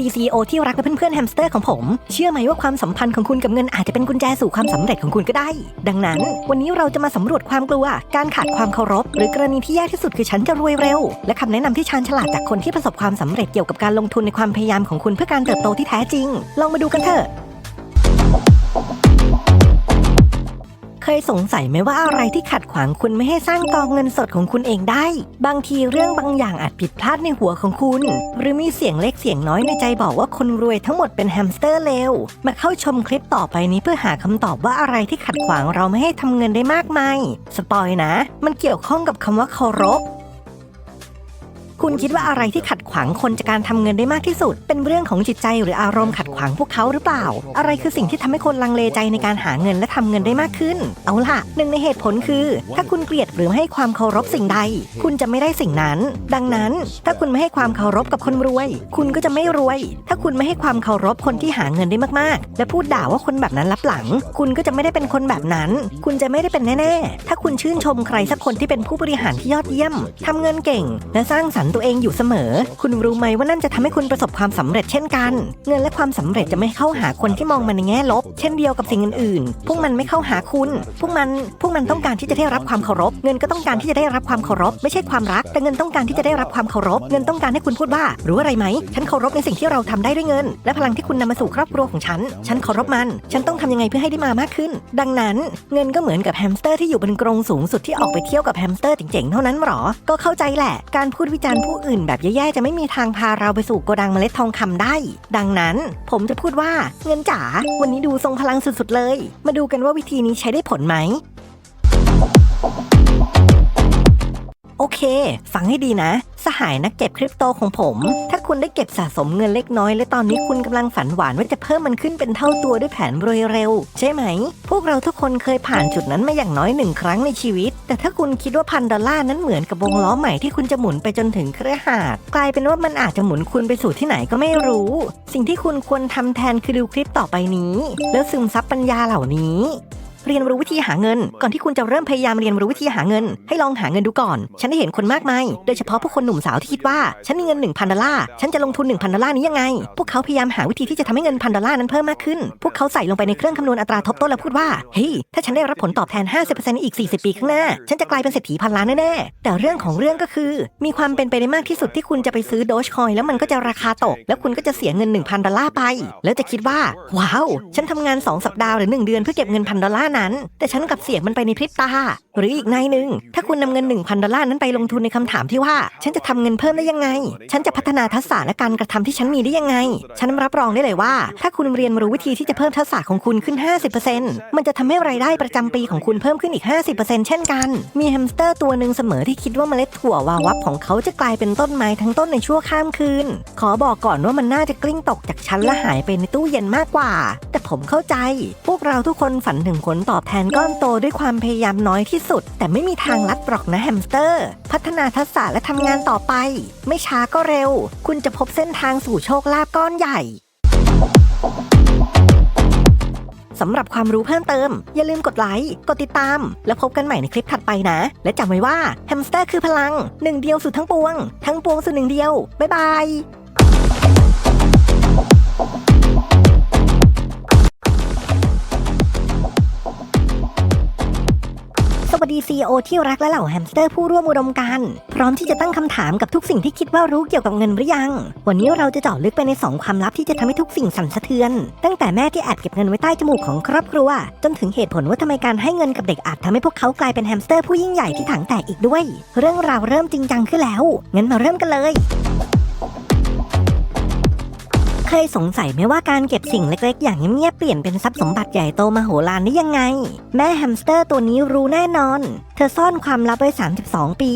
ดีซีโอที่รักและเพื่อนๆแฮมสเตอร์ของผม เชื่อไหมว่าความสัมพันธ์ของคุณกับเงินอาจจะเป็นกุญแจสู่ความสำเร็จของคุณก็ได้ ดังนั้น วันนี้เราจะมาสำรวจความกลัว การขาดความเคารพ หรือกรณีที่แย่ที่สุดคือฉันจะรวยเร็ว และคำแนะนำที่ชาญฉลาดจากคนที่ประสบความสำเร็จเกี่ยวกับการลงทุนในความพยายามของคุณเพื่อการเติบโตที่แท้จริง ลองมาดูกันเถอะ เคยสงสัยไหมว่าอะไรที่ขัดขวางคุณไม่ให้สร้างกองเงินสดของคุณเองได้ บางทีเรื่องบางอย่างอาจผิดพลาดในหัวของคุณ หรือมีเสียงเล็กเสียงน้อยในใจบอกว่าคนรวยทั้งหมดเป็นแฮมสเตอร์เลวมาเข้าชมคลิปต่อไปนี้เพื่อหาคำตอบว่าอะไรที่ขัดขวางเราไม่ให้ทำเงินได้มากมาย สปอยนะ มันเกี่ยวข้องกับคำว่าเคารพ คุณคิดว่าอะไรที่ขัดขวางคนจากการทำเงินได้มากที่สุด เป็นเรื่องของจิตใจหรืออารมณ์ขัดขวางพวกเขาหรือเปล่า อะไรคือสิ่งที่ทำให้คนลังเลใจในการหาเงินและทำเงินได้มากขึ้น เอาล่ะหนึ่งในเหตุผลคือ ถ้าคุณเกลียดหรือไม่ให้ความเคารพสิ่งใด คุณจะไม่ได้สิ่งนั้น ดังนั้น ถ้าคุณไม่ให้ความเคารพกับคนรวย คุณก็จะไม่รวย ถ้าคุณไม่ให้ความเคารพคนที่หาเงินได้มากๆ และพูดด่าว่าคนแบบนั้นรับหลัง คุณก็จะไม่ได้เป็นคนแบบนั้น คุณจะไม่ได้เป็นแน่ๆ ถ้าคุณชื่นชมใครสักคนที่เป็นผู้บริหารที่ยอดเยี่ยมทำเงินเก่ง และสร้างสรรตัวเองอยู่เสมอ คุณรู้ไหมว่านั่นจะทำให้คุณประสบความสำเร็จเช่นกัน เงินและความสำเร็จจะไม่เข้าหาคนที่มองมันในแง่ลบ เช่นเดียวกับสิ่งอื่นๆ พวกมันไม่เข้าหาคุณ พวกมันพวกมันต้องการที่จะได้รับความเคารพ เงินก็ต้องการที่จะได้รับความเคารพ ไม่ใช่ความรัก แต่เงินต้องการที่จะได้รับความเคารพ เงินต้องการให้คุณพูดว่า รู้อะไรไหม ฉันเคารพในสิ่งที่เราทำได้ด้วยเงิน และพลังที่คุณนำมาสู่ครอบครัวของฉัน ฉันเคารพมัน ฉันต้องทำยังไงเพื่อให้ได้มามากขึ้น ดังนั้น เงินก็เหมือนกับแฮมสเตอร์ที่อยู่บนกรงสูงสุดที่ออกไปเที่ยวกับแฮมสเตอร์เจ๋งๆเท่านั้นหรอ ก็เข้าใจแหละ การพูดวิจารณผู้อื่นแบบแย่ๆจะไม่มีทางพาเราไปสู่โกดังเมล็ดทองคำได้ ดังนั้นผมจะพูดว่าเงินจ๋าวันนี้ดูทรงพลังสุดๆเลย มาดูกันว่าวิธีนี้ใช้ได้ผลไหมโอเค ฟังให้ดีนะ หายนักเก็บคริปโตของผม ถ้าคุณได้เก็บสะสมเงินเล็กน้อย และตอนนี้คุณกำลังฝันหวานว่าจะเพิ่มมันขึ้นเป็นเท่าตัวด้วยแผนรวยเร็ว ใช่ไหม พวกเราทุกคนเคยผ่านจุดนั้นมาอย่างน้อยหนึ่งครั้งในชีวิต แต่ถ้าคุณคิดว่าพันดอลลาร์นั้นเหมือนกับวงล้อใหม่ที่คุณจะหมุนไปจนถึงเครือหาดกลายเป็นว่ามันอาจจะหมุนคุณไปสู่ที่ไหนก็ไม่รู้ สิ่งที่คุณควรทำแทนคือดูคลิปต่อไปนี้ แล้วซึมซับปัญญาเหล่านี้ เรียนรู้วิธีหาเงิน ก่อนที่คุณจะเริ่มพยายามเรียนรู้วิธีหาเงิน ให้ลองหาเงินดูก่อน ฉันได้เห็นคนมากมาย โดยเฉพาะผู้คนหนุ่มสาวที่คิดว่า ฉันมีเงิน 1,000ดอลลาร์ ฉันจะลงทุน 1,000ดอลลาร์นี้ยังไง พวกเขาพยายามหาวิธีที่จะทำให้เงินพันดอลลาร์นั้นเพิ่มมากขึ้น พวกเขาใส่ลงไปในเครื่องคำนวณอัตราทบต้นแล้วพูดว่า เฮ้ย ถ้าฉันได้รับผลตอบแทน 50%ในอีก 40 ปีข้างหน้า ฉันจะกลายเป็นเศรษฐีพันล้านแน่ๆ แต่เรื่องของเรื่องก็คือ มีความเป็นไปได้มากที่สุดที่คุณจะไปซื้อโดชคอยแล้วมันก็จะราคาตก แล้วคุณก็จะเสียเงิน 1,000ดอลลาร์ไป แล้วจะคิดว่า ว้าว ฉันทำงาน 2 สัปดาห์หรือ 1 เดือนเพื่อเก็บเงินพันดอลลาร์นั้น แต่ฉันกับเสียมันไปในพริบตา หรืออีกในหนึ่ง ถ้าคุณนำเงิน 1,000 ดอลลาร์นั้นไปลงทุนในคำถามที่ว่า ฉันจะทำเงินเพิ่มได้ยังไง ฉันจะพัฒนาทักษะและการกระทำที่ฉันมีได้ยังไง ฉันรับรองได้เลยว่า ถ้าคุณเรียนรู้วิธีที่จะเพิ่มทักษะของคุณขึ้น 50%มันจะทำให้รายได้ประจำปีของคุณเพิ่มขึ้นอีก 50%เช่นกัน มีแฮมสเตอร์ตัวหนึ่งเสมอที่คิดว่าเมล็ดถั่ววาวับของเขาจะกลายเป็นต้นไม้ทั้งต้นในชั่วข้ามคืน ขอบอกก่อนว่ามันน่าจะกลิ้งตกจากชั้นและหายไปในตู้เย็นมากกว่า แต่ผมเข้าใจ พวกเราทุกคนฝันถึงผลตอบแทนก้อนโตด้วยความพยายามน้อยที่สุด แต่ไม่มีทางลัดปลอกนะแฮมสเตอร์ พัฒนาทักษะและทำงานต่อไป ไม่ช้าก็เร็ว คุณจะพบเส้นทางสู่โชคลาภก้อนใหญ่สำหรับความรู้เพิ่มเติม อย่าลืมกดไลค์ กดติดตาม แล้วพบกันใหม่ในคลิปถัดไปนะ และจำไว้ว่าแฮมสเตอร์คือพลังหนึ่งเดียวสู่ทั้งปวง ทั้งปวงสู่หนึ่งเดียว บ๊ายบาย CEO ที่รักและเหล่าแฮมสเตอร์ผู้ร่วมอุดมการณ์พร้อมที่จะตั้งคำถามกับทุกสิ่งที่คิดว่ารู้เกี่ยวกับเงินหรือยัง วันนี้เราจะเจาะลึกไปใน 2 ความลับที่จะทำให้ทุกสิ่งสั่นสะเทือน ตั้งแต่แม่ที่แอบเก็บเงินไว้ใต้จมูกของครอบครัว จนถึงเหตุผลว่าทำไมการให้เงินกับเด็กอาจทำให้พวกเขากลายเป็นแฮมสเตอร์ผู้ยิ่งใหญ่ที่ถังแตกอีกด้วย เรื่องราวเริ่มจริงจังขึ้นแล้วงั้นมาเริ่มกันเลย เคยสงสัยไหมว่าการเก็บสิ่งเล็กๆ อย่างเงียบๆเปลี่ยนเป็นทรัพย์สมบัติใหญ่โตมโหฬารได้ยังไง แม่แฮมสเตอร์ตัวนี้รู้แน่นอน เธอซ่อนความลับไว้ 32 ปี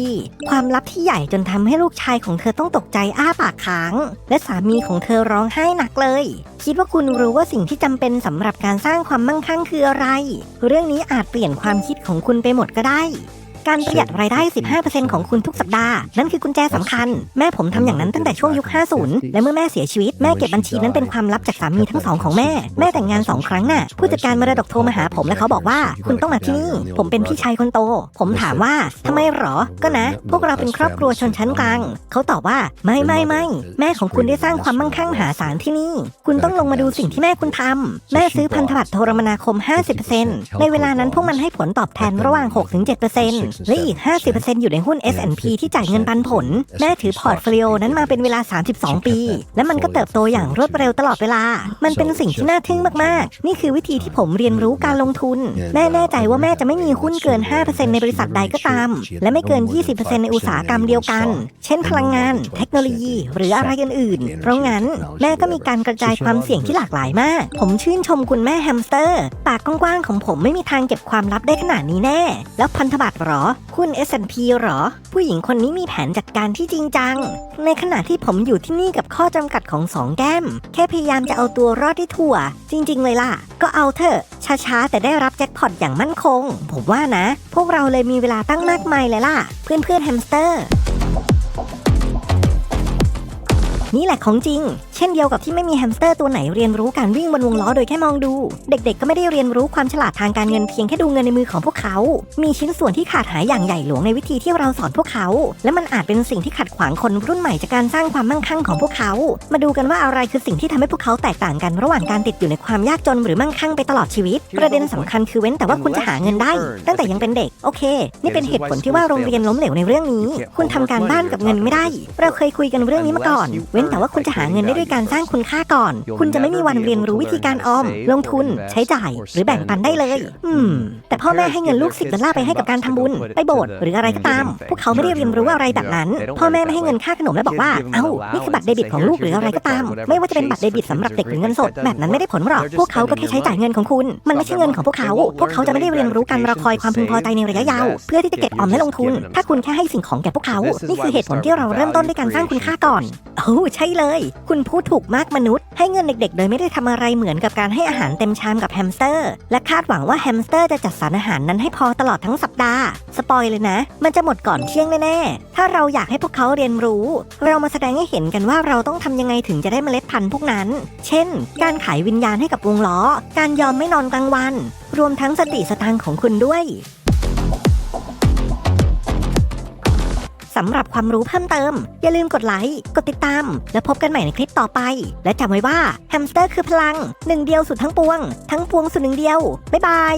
ความลับที่ใหญ่จนทำให้ลูกชายของเธอต้องตกใจอ้าปากค้าง และสามีของเธอร้องไห้หนักเลย คิดว่าคุณรู้ว่าสิ่งที่จำเป็นสำหรับการสร้างความมั่งคั่งคืออะไร เรื่องนี้อาจเปลี่ยนความคิดของคุณไปหมดก็ได้ การประหยัดรายได้ 15%ของคุณทุกสัปดาห์ นั่นคือกุญแจสำคัญ แม่ผมทำอย่างนั้นตั้งแต่ช่วงยุค 50 และเมื่อแม่เสียชีวิต แม่เก็บบัญชีนั้นเป็นความลับจากสามีทั้งสองของแม่ แม่แต่งงาน2ครั้งน่ะ ผู้จัดการมรดกโทรมาหาผมและเขาบอกว่า คุณต้องมาที่นี่ ผมเป็นพี่ชายคนโต ผมถามว่าทำไมหรอ ก็นะ พวกเราเป็นครอบครัวชนชั้นกลาง เขาตอบว่าไม่ไม่ไม่แม่ของคุณได้สร้างความมั่งคั่งมหาศาลที่นี่ คุณต้องลงมาดูสิ่งที่แม่คุณทำแม่ซื้อพันธบัตรโทรมนาคม 50%ในเวลานั้นพวกมันให้ผลตอบแทนระหว่าง 6-7%และอีก 50%อยู่ในหุ้น S&P ที่จ่ายเงินปันผล แม่ถือพอร์ตโฟลิโอนั้นมาเป็นเวลา 32 ปี และมันก็เติบโตอย่างรวดเร็วตลอดเวลา มันเป็นสิ่งที่น่าทึ่งมากๆ นี่คือวิธีที่ผมเรียนรู้การลงทุน แม่แน่ใจว่าแม่จะไม่มีหุ้นเกิน 5%ในบริษัทใดก็ตาม และไม่เกิน 20%ในอุตสาหกรรมเดียวกัน เช่นพลังงาน เทคโนโลยี หรืออะไรอื่นๆ เพราะงั้น แม่ก็มีการกระจายความเสี่ยงที่หลากหลายมาก ผมชื่นชมคุณแม่แฮมสเตอร์ ปากกว้างๆของผมไม่มีทางเก็บความลับได้ขนาดนี้แน่ แล้วพันธบัตรเหรอคุณ S&P เหรอ ผู้หญิงคนนี้มีแผนจัดการที่จริงจัง ในขณะที่ผมอยู่ที่นี่กับข้อจำกัดของสองแก้ม แค่พยายามจะเอาตัวรอดที่ถั่ว จริง ๆ เลยล่ะ ก็เอาเถอะ ช้าๆ แต่ได้รับแจ็คพอตอย่างมั่นคง ผมว่านะ พวกเราเลยมีเวลาตั้งมากมายเลยล่ะ เพื่อนๆแฮมสเตอร์ นี่แหละของจริง ช่นเดียวกับที่ไม่มีแฮมสเตอร์ตัวไหนเรียนรู้การวิ่งบนวงล้อโดยแค่มองดู เด็กๆ ก็ไม่ได้เรียนรู้ความฉลาดทางการเงินเพียงแค่ดูเงินในมือของพวกเขา มีชิ้นส่วนที่ขาดหายอย่างใหญ่หลวงในวิธีที่เราสอนพวกเขา และมันอาจเป็นสิ่งที่ขัดขวางคนรุ่นใหม่จากการสร้างความมั่งคั่งของพวกเขา มาดูกันว่าอะไรคือสิ่งที่ทำให้พวกเขาแตกต่างกันระหว่างการติดอยู่ในความยากจนหรือมั่งคั่งไปตลอดชีวิต ประเด็นสำคัญคือเว้นแต่ว่าคุณจะหาเงินได้ ตั้งแต่ยังเป็นเด็ก โอเค นี่เป็นเหตุผลที่ว่าโรงเรียนล้มเหลวในเรื่องนี้ คุณทำการบ้านกับเงินไม่ได้ เราเคยคุยกันเรื่องนี้มาก่อน เว้นแต่ว่าคุณจะหาเงินได้ด้วยการสร้างคุณค่าก่อน คุณจะไม่มีวันเรียนรู้วิธีการออม ลงทุน ใช้จ่าย หรือแบ่งปันได้เลย อืม แต่พ่อแม่ให้เงินลูกสิบดอลลาร์ไปให้กับการทำบุญ ไปโบสถ์หรืออะไรก็ตาม พวกเขาไม่ได้เรียนรู้อะไรแบบนั้น พ่อแม่ไม่ให้เงินค่าขนมและบอกว่า เอ้า นี่คือบัตรเดบิตของลูกหรืออะไรก็ตาม ไม่ว่าจะเป็นบัตรเดบิตสำหรับเด็กหรือเงินสด แบบนั้นไม่ได้ผลหรอก พวกเขาก็แค่ใช้จ่ายเงินของคุณ มันไม่ใช่เงินของพวกเขา พวกเขาจะไม่ได้เรียนรู้การรอคอยความพึงพอใจในระยะยาว เพื่อที่จะเก็บออมและลงทุน ถ้าคุณแค่ให้สิ่งของแก่พวกเขา นี่คือเหตุผลที่เราเริ่มต้นด้วยการสร้างคุณค่าก่อนโอ้ใช่เลย คุณพูดถูกมากมนุษย์ ให้เงินเด็กๆ โดยไม่ได้ทำอะไรเหมือนกับการให้อาหารเต็มชามกับแฮมสเตอร์ และคาดหวังว่าแฮมสเตอร์จะจัดสรรอาหารนั้นให้พอตลอดทั้งสัปดาห์สปอยเลยนะ มันจะหมดก่อนเที่ยงแน่ๆ ถ้าเราอยากให้พวกเขาเรียนรู้ เรามาแสดงให้เห็นกันว่าเราต้องทำยังไงถึงจะได้เมล็ดพันธุ์พวกนั้น เช่น การขายวิญญาณให้กับวงล้อ การยอมไม่นอนกลางวัน รวมทั้งสติสตังค์ของคุณด้วย สำหรับความรู้เพิ่มเติม อย่าลืมกดไลค์ กดติดตาม แล้วพบกันใหม่ในคลิปต่อไป และจำไว้ว่าแฮมสเตอร์คือพลังหนึ่งเดียวสุดทั้งปวง ทั้งปวงสุดหนึ่งเดียว บ๊ายบาย